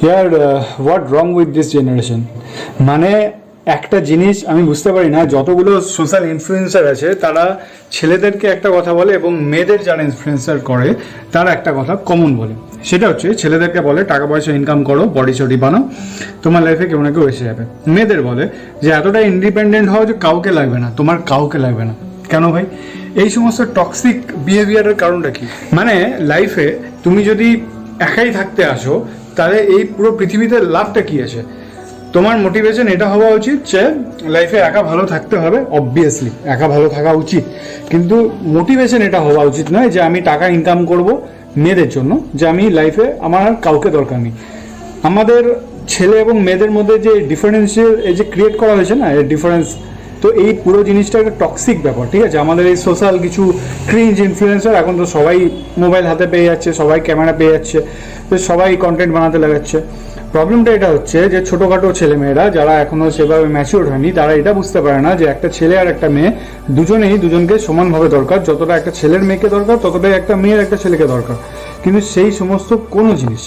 Here what wrong with this generation মানে একটা জিনিস আমি বুঝতে পারি না, যতগুলো সোশ্যাল ইনফ্লুয়েন্সার আছে, তারা ছেলেদেরকে একটা কথা বলে এবং মেয়েদের যারা ইনফ্লুয়েন্সার করে, তারা একটা কথা কমন বলে। সেটা হচ্ছে, ছেলেদেরকে বলে, টাকা পয়সা ইনকাম করো বডি চডি বানাও, তোমার লাইফে কেউ না কেউ এসে যাবে। মেয়েদের বলে যে, এতটা ইন্ডিপেন্ডেন্ট হও যে কাউকে লাগবে না, তোমার কাউকে লাগবে না। কেন ভাই? এই সমস্ত টক্সিক বিহেভিয়ারের কারণটা কি? মানে লাইফে তুমি যদি একাই থাকতে আসো, তাহলে এই পুরো পৃথিবীতে লাভটা কি আছে? তোমার মোটিভেশন এটা হওয়া উচিত যে লাইফে একা ভালো থাকতে হবে অবভিয়াসলি একা ভালো থাকা উচিত। কিন্তু মোটিভেশন এটা হওয়া উচিত নয় যে আমি টাকা ইনকাম করব মেয়েদের জন্য, যে আমি লাইফে আমার আর কাউকে দরকার নেই। আমাদের ছেলে এবং মেয়েদের মধ্যে যে ডিফারেন্সিয়াল এই যে ক্রিয়েট করা হয়েছে না, এই ডিফারেন্স তো এই পুরো জিনিসটা একটা টক্সিক ব্যাপার, ঠিক আছে? আমাদের এই সোশ্যাল কিছু ক্রিঞ্জ ইনফ্লুয়েন্সার এখন তো সবাই মোবাইল হাতে পেয়ে যাচ্ছে, সবাই ক্যামেরা পেয়ে যাচ্ছে, তো সবাই কন্টেন্ট বানাতে লাগাচ্ছে। প্রবলেমটা এটা হচ্ছে যে ছোটোখাটো ছেলেমেয়েরা যারা এখনও সেভাবে ম্যাচিওর হয়নি, তারা এটা বুঝতে পারে না যে একটা ছেলে আর একটা মেয়ে দুজনেই দুজনকে সমানভাবে দরকার। যতটা একটা ছেলের মেয়েকে দরকার, ততটাই একটা মেয়ের একটা ছেলেকে দরকার। কিন্তু সেই সমস্ত কোনো জিনিস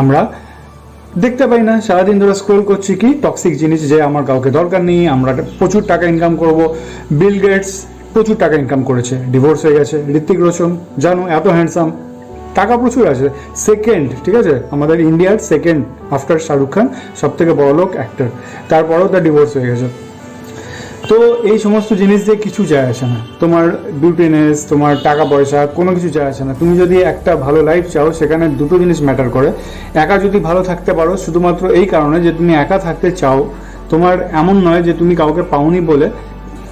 আমরা দেখতে পাই না, সারাদিন ধরে স্ক্রোল করছি কি টক্সিক জিনিস যে আমার কাউকে দরকার নেই, আমরা প্রচুর টাকা ইনকাম করব। বিল গেটস প্রচুর টাকা ইনকাম করেছে ডিভোর্স হয়ে গেছে, ঋত্বিক রোশন, জানো এত হ্যান্ডসাম টাকা প্রচুর আছে। সেকেন্ড ঠিক আছে? আমাদের ইন্ডিয়ার সেকেন্ড আফটার শাহরুখ খান সব থেকে বড় লোক অ্যাক্টর তারপরেও তার ডিভোর্স হয়ে গেছে। তো এই সমস্ত জিনিস দিয়ে কিছু যায় আসে না। তোমার বিউটিনেস তোমার টাকা পয়সা কোনো কিছু যায় আসে না। তুমি যদি একটা ভালো লাইফ চাও, সেখানে দুটো জিনিস ম্যাটার করে। একা যদি ভালো থাকতে পারো, শুধুমাত্র এই কারণে যে তুমি একা থাকতে চাও, তোমার এমন নয় যে তুমি কাউকে পাওনি বলে।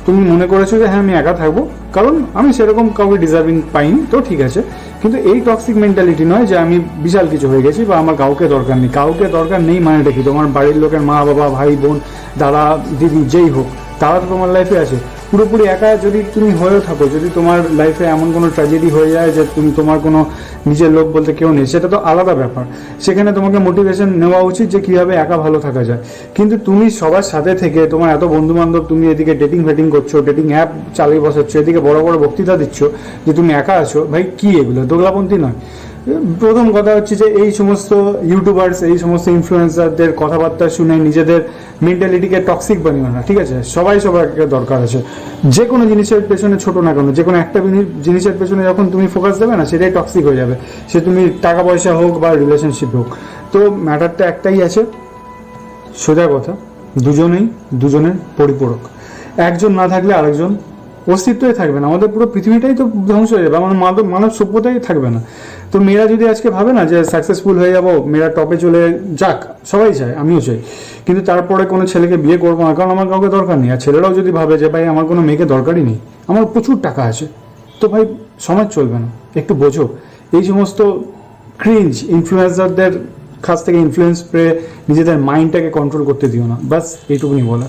তুমি মনে করেছ যে হ্যাঁ আমি একা থাকব। কারণ আমি সেরকম কাউকে ডিজার্ভিং পাইনি, তো ঠিক আছে। কিন্তু এই টক্সিক মেন্টালিটি নয় যে, আমি বিশাল কিছু হয়ে গেছি বা আমার কাউকে দরকার নেই। কাউকে দরকার নেই মানে দেখি তোমার বাড়ির লোকের মা বাবা ভাই বোন দাদা, দিদি, যেই হোক। তারা তো তোমার লাইফে আছে। পুরোপুরি একা যদি তুমি হয়েও থাকো, যদি তোমার লাইফে এমন কোনো ট্র্যাজেডি হয়ে যায় যে তুমি, তোমার কোনো নিজের লোক বলতে কেউ নেই, সেটা তো আলাদা ব্যাপার। সেখানে তোমাকে মোটিভেশন নেওয়া উচিত যে কীভাবে একা ভালো থাকা যায়। কিন্তু তুমি সবার সাথে থেকে তোমার এত বন্ধু বান্ধব তুমি এদিকে ডেটিং ফেটিং করছ ডেটিং অ্যাপ চালিয়ে বসাচ্ছ, এদিকে বড় বড় বক্তৃতা দিচ্ছ যে তুমি একা আছো, ভাই, কি এগুলো? দোগলাপন্থী নয়। প্রথম কথা হচ্ছে যে এই সমস্ত ইউটিউবার্স এই সমস্ত ইনফ্লুয়েন্সারদের কথাবার্তা শুনে নিজেদের মেন্টালিটিকে টক্সিক বানিও না, ঠিক আছে? সবাই সবাইকে দরকার আছে। যে কোনো জিনিসের পেছনে ছোট না কেন, যে কোনো একটা জিনিসের পেছনে যখন তুমি ফোকাস দেবে না, সেটাই টক্সিক হয়ে যাবে। সে তুমি টাকা পয়সা হোক বা রিলেশনশিপ হোক। তো ম্যাটারটা একটাই আছে, সোজা কথা, দুজনেই, দুজনের পরিপূরক। একজন না থাকলে আরেকজন অস্তিত্বই থাকবে না। আমাদের পুরো পৃথিবীটাই তো ধ্বংস হয়ে যাবে। মানব মানব সভ্যতাই থাকবে না। তো মেয়েরা যদি আজকে ভাবে না যে সাকসেসফুল হয়ে যাব, মেয়েরা টপে চলে যাক, সবাই চায়, আমিও চাই। কিন্তু তারপরে কোনো ছেলেকে বিয়ে করব না, কারণ আমার কাউকে দরকার নেই। আর ছেলেরাও যদি ভাবে যে ভাই, আমার কোনো মেয়েকে দরকারই নেই, আমার প্রচুর টাকা আছে, তো ভাই সমাজ চলবে না। একটু বোঝো। এই সমস্ত ক্রিঞ্জ ইনফ্লুয়েন্সারদের কাছ থেকে ইনফ্লুয়েন্স পেয়ে নিজেদের মাইন্ডটাকে কন্ট্রোল করতে দিও না। বাস এইটুকুনি বলা